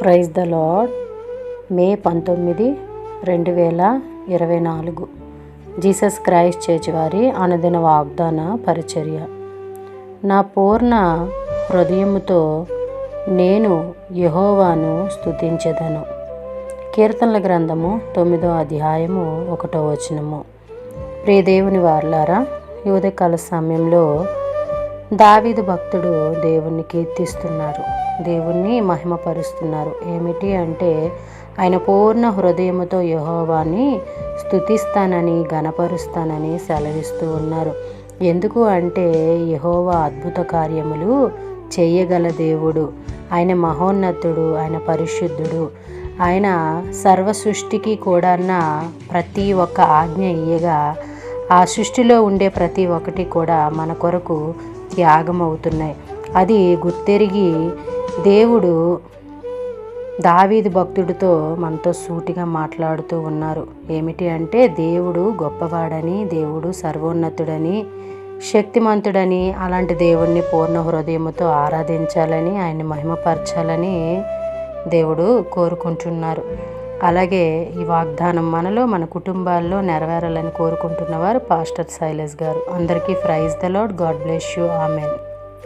Praise the lord మే పంతొమ్మిది రెండు వేల ఇరవై నాలుగు. జీసస్ క్రైస్ట్ చర్చ్ వారి అనుదిన వాగ్దాన పరిచర్య. నా పూర్ణ హృదయముతో నేను యహోవాను స్థుతించదను కీర్తనల గ్రంథము తొమ్మిదో అధ్యాయము ఒకటో వచనము. ప్రియదేవుని వార్లారా ఈ సమయంలో దావీదు భక్తుడు దేవుణ్ణి కీర్తిస్తున్నారు. దేవుణ్ణి మహిమపరుస్తున్నారు. ఏమిటి అంటే ఆయన పూర్ణ హృదయముతో యహోవాన్ని స్తుతిస్తానని గణపరుస్తానని సెలవిస్తూ ఉన్నారు. ఎందుకు అంటే యహోవా అద్భుత కార్యములు చేయగల దేవుడు. ఆయన మహోన్నతుడు ఆయన పరిశుద్ధుడు. ఆయన సర్వ సృష్టికి కూడా ప్రతి ఒక్క ఆజ్ఞ ఇయ్యగా ఆ సృష్టిలో ఉండే ప్రతి ఒక్కటి కూడా మన కొరకు త్యాగం అవుతున్నాయి అది గుర్తెరిగి దేవుడు దావీది భక్తుడితో మనతో సూటిగా మాట్లాడుతూ ఉన్నారు. ఏమిటి అంటే దేవుడు గొప్పవాడని దేవుడు సర్వోన్నతుడని శక్తిమంతుడని అలాంటి దేవుణ్ణి పూర్ణ హృదయముతో ఆరాధించాలని ఆయన్ని మహిమపరచాలని దేవుడు కోరుకుంటున్నారు. అలాగే ఈ వాగ్దానం మనలో మన కుటుంబాల్లో నెరవేరాలని కోరుకుంటున్నవారు పాస్టర్ సైలస్ గారు. అందరికీ praise the Lord God bless you. Amen.